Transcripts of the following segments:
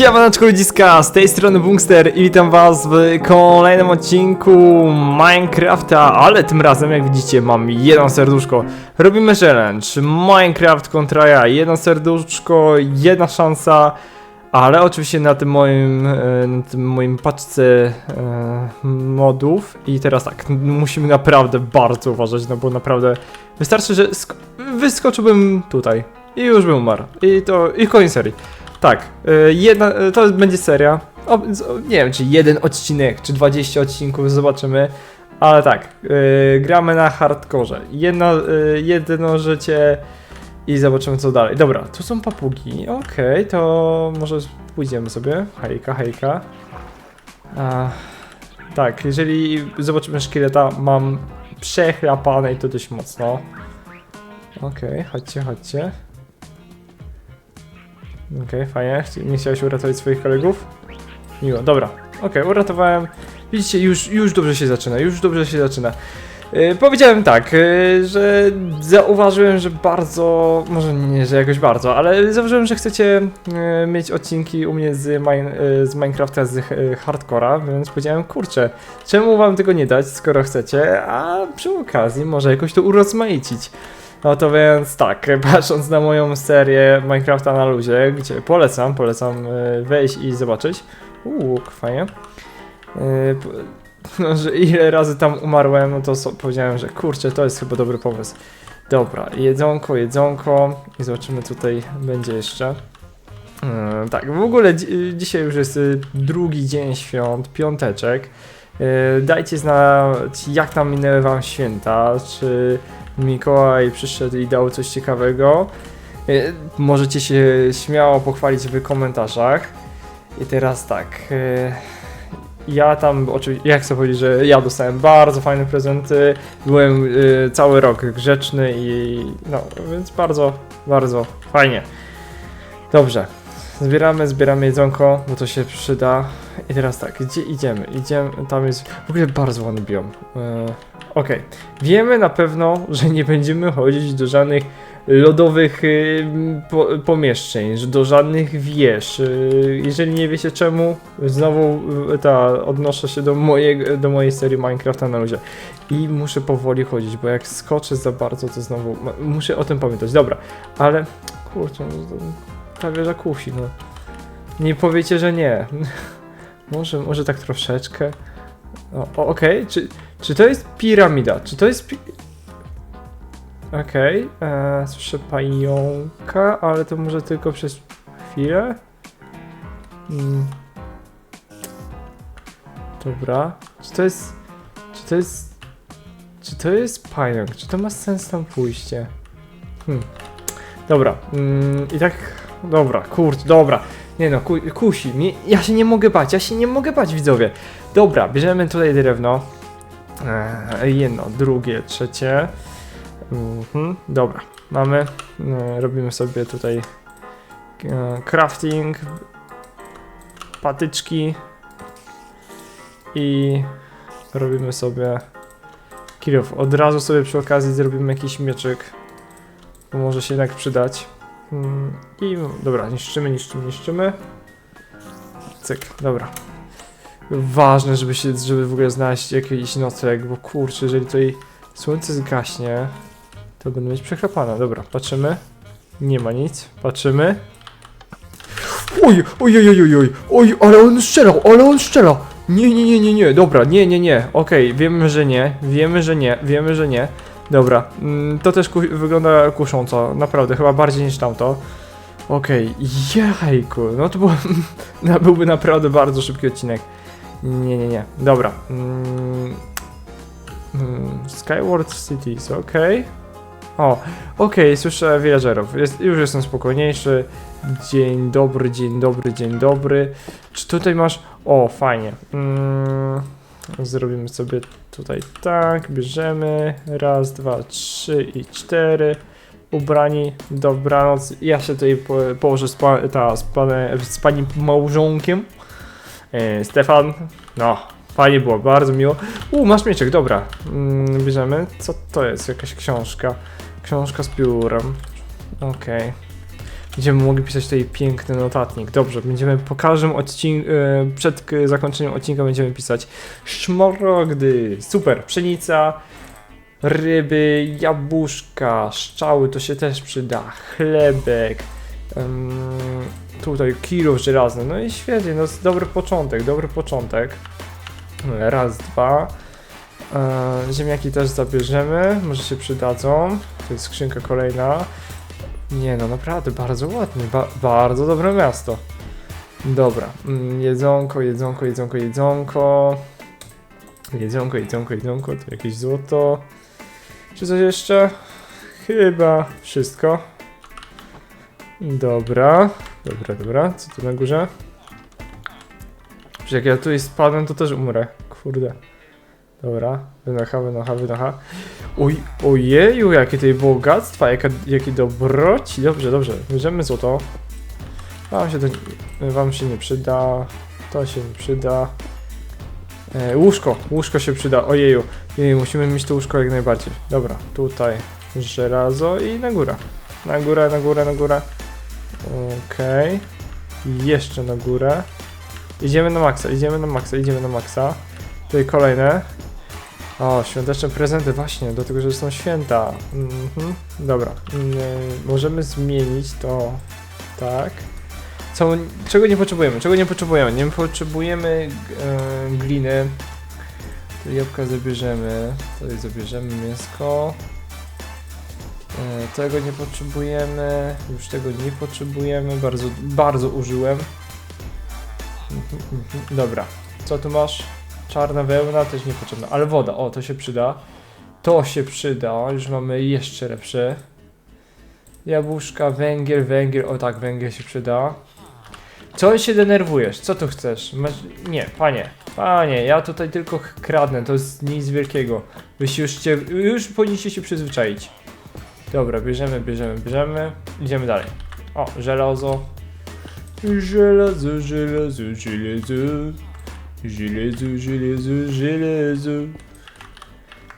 Siemaneczko ludziska, z tej strony Bungster i witam was w kolejnym odcinku Minecrafta, ale tym razem jak widzicie mam jedno serduszko. Robimy challenge, Minecraft kontra ja, jedno serduszko, jedna szansa, ale oczywiście na tym moim, e, na tym moim paczce e, modów i teraz tak, musimy naprawdę bardzo uważać, no bo naprawdę wystarczy, że sk- wyskoczyłbym tutaj i już bym umarł i to, i koniec serii. Tak, y, jedna, y, to będzie seria. O, nie wiem, czy jeden odcinek, czy 20 odcinków, zobaczymy. Ale tak, y, gramy na hardkorze. Jedno, jedno życie i zobaczymy co dalej. Dobra, tu są papugi. Okej, to może pójdziemy sobie. Hejka, hejka. A, tak, jeżeli zobaczymy szkieleta, mam przechlapane i to dość mocno. Okej, chodźcie, chodźcie. Okej, fajnie. Chci- Nie chciałeś uratować swoich kolegów? Miło, dobra. Okej, uratowałem. Widzicie, już, już dobrze się zaczyna, już dobrze się zaczyna. Yy, powiedziałem tak, yy, że zauważyłem, że bardzo, może nie, że jakoś bardzo, ale zauważyłem, że chcecie yy, mieć odcinki u mnie z, yy, z Minecrafta z yy, hardcora, więc powiedziałem, kurczę, czemu wam tego nie dać, skoro chcecie, a przy okazji może jakoś to urozmaicić. No to więc tak, patrząc na moją serię Minecrafta na luzie, gdzie polecam, polecam e, wejść i zobaczyć. Uuu, fajnie. E, No, że ile razy tam umarłem, no to powiedziałem, że kurczę, to jest chyba dobry pomysł. Dobra, jedzonko, jedzonko i zobaczymy tutaj będzie jeszcze. E, tak, w ogóle dzi- dzisiaj już jest drugi dzień świąt, piąteczek. E, Dajcie znać, jak tam minęły wam święta, czy Mikołaj przyszedł i dał coś ciekawego. E, Możecie się śmiało pochwalić w komentarzach. I teraz tak. e, Ja tam, oczywiście, jak chcę powiedzieć, że ja dostałem bardzo fajne prezenty. Byłem e, cały rok grzeczny i no, więc bardzo, bardzo fajnie. Dobrze. Zbieramy, zbieramy jedzonko, bo to się przyda. I teraz tak, gdzie idziemy? Idziemy, tam jest w ogóle bardzo ładny biom. E, Okej. Wiemy na pewno, że nie będziemy chodzić do żadnych lodowych y, po, pomieszczeń, do żadnych wież. Y, jeżeli nie wiecie czemu, znowu y, ta, odnoszę się do, mojego, do mojej serii Minecrafta na luzie. I muszę powoli chodzić, bo jak skoczę za bardzo, to znowu muszę o tym pamiętać. Dobra, ale kurczę, ta wieża kusi, no. Nie powiecie, że nie. może, może tak troszeczkę. O, Okej, czy, czy to jest piramida? Czy to jest. Pi Okej, okay. słyszę pająka, ale to może tylko przez chwilę. Mm. Dobra. Czy to jest. Czy to jest. Czy to jest pająk? Czy to ma sens tam pójście? Hmm. Dobra. Mm, I tak. Dobra, kurczę, dobra. Nie no, ku, kusi. mnie. ja się nie mogę bać, ja się nie mogę bać, widzowie. Dobra, bierzemy tutaj drewno. Eee, jedno, drugie, trzecie. Mhm, dobra, mamy. E, robimy sobie tutaj e, crafting, patyczki i robimy sobie kilof. Od razu sobie przy okazji zrobimy jakiś mieczyk, bo może się jednak przydać. I dobra, niszczymy, niszczymy, niszczymy. Cyk, dobra. Ważne, żeby się, żeby w ogóle znaleźć jakiś nocleg, bo kurczę, jeżeli tutaj słońce zgaśnie, to będę mieć przechrapane. Dobra, patrzymy. Nie ma nic. Patrzymy. Oj, oj, oj, oj, oj, oj, ale on strzelał, ale on strzelał. Nie, nie, nie, nie, nie, dobra, nie, nie, nie. Okej, wiemy, że nie, wiemy, że nie, wiemy, że nie. Dobra, mm, to też ku wygląda kusząco, naprawdę, chyba bardziej niż tamto. Okej, jajku, no to było, byłby naprawdę bardzo szybki odcinek. Nie, nie, nie, dobra. Mm, mm, Skyward Cities, okej. O, okej, słyszę villagerów. Jest, już jestem spokojniejszy. Dzień dobry, dzień dobry, dzień dobry. Czy tutaj masz... O, fajnie. Mm, zrobimy sobie tutaj tak, bierzemy. Raz, dwa, trzy i cztery. Ubrani, dobranoc. Ja się tutaj po, położę z, pa, ta, z, z panim małżonkiem. E, Stefan, no, fajnie było, bardzo miło. U, masz mieczek, dobra. Mm, bierzemy. Co to jest? Jakaś książka. Książka z piórem. Okej. Będziemy mogli pisać tutaj piękny notatnik. Dobrze, będziemy po każdym odcinku, przed k- zakończeniem odcinka będziemy pisać szmaragdy, super, pszenica, ryby, jabłuszka, szczały, to się też przyda, chlebek, em, tutaj kilo żelazny, no i świetnie, no dobry początek, dobry początek. Raz, dwa. E, ziemniaki też zabierzemy, może się przydadzą. To jest skrzynka kolejna. Nie no, naprawdę bardzo ładnie, ba bardzo dobre miasto. Dobra, mm, jedzonko, jedzonko, jedzonko, jedzonko. Jedzonko, jedzonko, jedzonko, tu jakieś złoto. Czy coś jeszcze? Chyba wszystko. Dobra, dobra, dobra. Co tu na górze? Przecież jak ja tutaj spadłem, to też umrę. Kurde. Dobra, wynocha, wynocha, wynocha. Oj, ojeju, jakie tutaj bogactwa, jaka, jakie dobroci. Dobrze, dobrze, bierzemy złoto. Wam się to, wam się nie przyda. To się nie przyda. E, łóżko, łóżko się przyda, ojeju. Jej, musimy mieć to łóżko jak najbardziej. Dobra, tutaj żelazo i na górę. Na górę, na górę, na górę. Okej. Jeszcze na górę. Idziemy na maksa, idziemy na maksa, idziemy na maksa. Tutaj kolejne. O, świąteczne prezenty, właśnie, dlatego, że są święta. Mhm. Dobra, mm, możemy zmienić to tak. Co, czego nie potrzebujemy? Czego nie potrzebujemy? Nie potrzebujemy e, gliny. Tu jabłka zabierzemy. Tutaj zabierzemy mięsko. E, tego nie potrzebujemy. Już tego nie potrzebujemy. Bardzo, bardzo użyłem. Mhm, mhm. Dobra, co tu masz? Czarna wełna też niepotrzebna, ale woda, o to się przyda. To się przyda, już mamy jeszcze lepsze. Jabłuszka, węgiel, węgiel, o tak, węgiel się przyda. Co się denerwujesz? Co tu chcesz? Masz... Nie, panie, panie, ja tutaj tylko kradnę, to jest nic wielkiego. Wy się już, cię, już powinniście się przyzwyczaić. Dobra, bierzemy, bierzemy, bierzemy. Idziemy dalej. O, żelazo. Żelazo, żelazo, żelazo. Żelazo, żelazo, żelazo.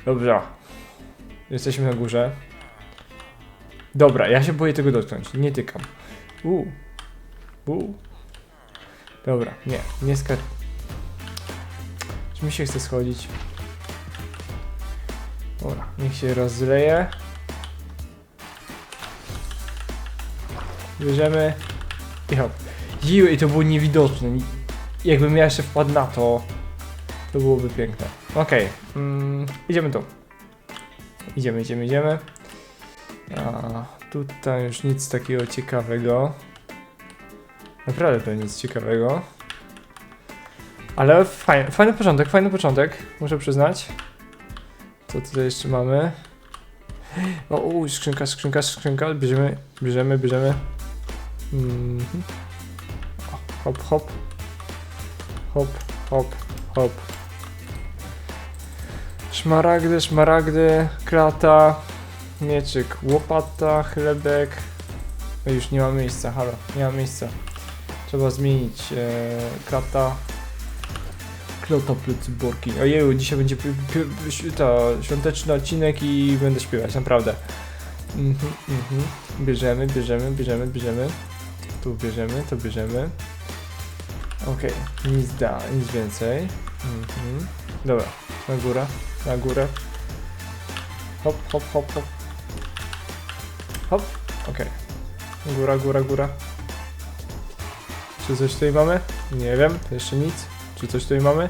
Dobra. Jesteśmy na górze. Dobra, ja się boję tego dotknąć. Nie tykam. U. U. Dobra, nie, nie skacz. Czy mi się chce schodzić? Dobra, niech się rozleje. Bierzemy i hop. Jiu, i to było niewidoczne. Jakbym ja jeszcze wpadł na to, to byłoby piękne. Okej, mm, idziemy tu. Idziemy, idziemy, idziemy. A, tutaj już nic takiego ciekawego. Naprawdę to nic ciekawego. Ale fajny, fajny początek, fajny początek, muszę przyznać. Co tutaj jeszcze mamy? O, skrzynka, skrzynka, skrzynka, bierzemy, bierzemy, bierzemy. Mhm. O, Hop, hop. Hop, hop, hop. Szmaragdy, szmaragdy, klata, mieczyk, łopata, chlebek. Już nie ma miejsca, halo, nie ma miejsca. Trzeba zmienić e, klata. Klata plecy borki. Ojeju, dzisiaj będzie ta świąteczny odcinek i będę śpiewać, naprawdę. Mhm, mhm. Bierzemy, bierzemy, bierzemy, bierzemy. Tu bierzemy, to bierzemy. Okej, nic da, nic więcej. Mhm. Dobra, na górę, na górę. Hop, hop, hop, hop. Hop, okej. Góra, góra, góra. Czy coś tutaj mamy? Nie wiem, jeszcze nic. Czy coś tutaj mamy?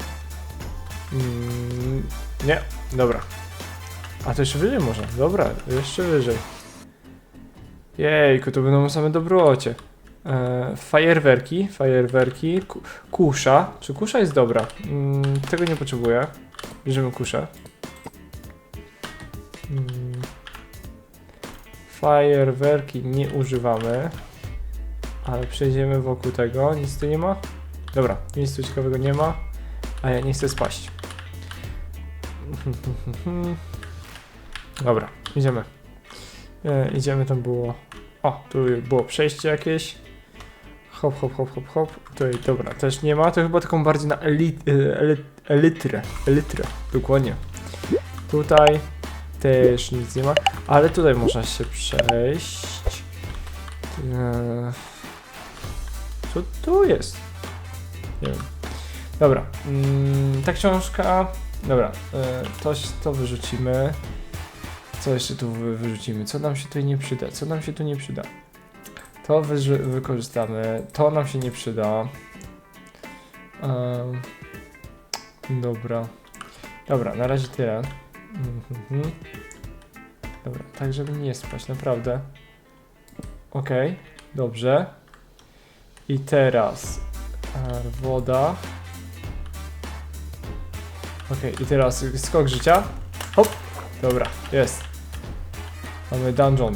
Mm, nie, dobra. A to jeszcze wyżej może. Dobra, jeszcze wyżej. Jejku, to będą same dobrocie. E, fajerwerki, fajerwerki, ku, kusza. Czy kusza jest dobra? Mm, tego nie potrzebuję. Bierzemy kuszę. Mm. Fajerwerki nie używamy. Ale przejdziemy wokół tego. Nic tu nie ma? Dobra, nic tu ciekawego nie ma. A ja nie chcę spaść. Dobra, idziemy. E, idziemy, tam było... O, tu było przejście jakieś. Hop, hop, hop, hop, hop. Tutaj, dobra, też nie ma. To chyba taką bardziej na elit, e, elit, elitrę. Elitrę, dokładnie. Tutaj też nic nie ma. Ale tutaj można się przejść. Eee, co tu jest? Nie wiem. Dobra, mm, ta książka. Dobra, e, to, to wyrzucimy. Co jeszcze tu wy- wyrzucimy? Co nam się tu nie przyda? Co nam się tu nie przyda? To wyży- wykorzystamy. To nam się nie przyda. Em, dobra. Dobra, na razie tyle. Mhm. Dobra, tak żeby nie spać, naprawdę. Okej, dobrze. I teraz e, woda. Okej, i teraz skok życia. Hop, dobra, jest. Mamy dungeon.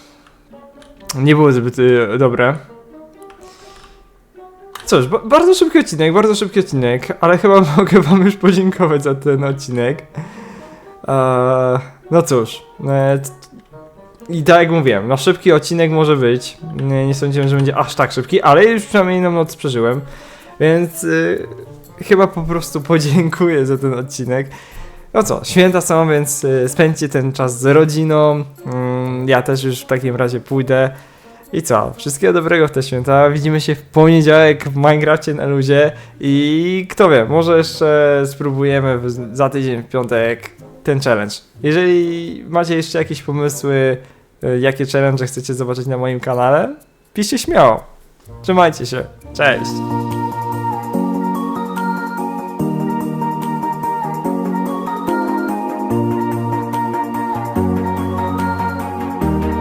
nie było zbyt y, dobre. Cóż, ba bardzo szybki odcinek, bardzo szybki odcinek, ale chyba mogę wam już podziękować za ten odcinek. Eee, no cóż, e, i tak jak mówiłem, no szybki odcinek może być. Nie, nie sądziłem, że będzie aż tak szybki, ale już przynajmniej jedną noc przeżyłem. Więc y, chyba po prostu podziękuję za ten odcinek. No co, święta są, więc y, spędźcie ten czas z rodziną. Mm, ja też już w takim razie pójdę. I co? Wszystkiego dobrego w te święta. Widzimy się w poniedziałek w Minecrafcie na luzie. I kto wie, może jeszcze spróbujemy za tydzień w piątek ten challenge. Jeżeli macie jeszcze jakieś pomysły, y, jakie challenge chcecie zobaczyć na moim kanale, piszcie śmiało. Trzymajcie się. Cześć.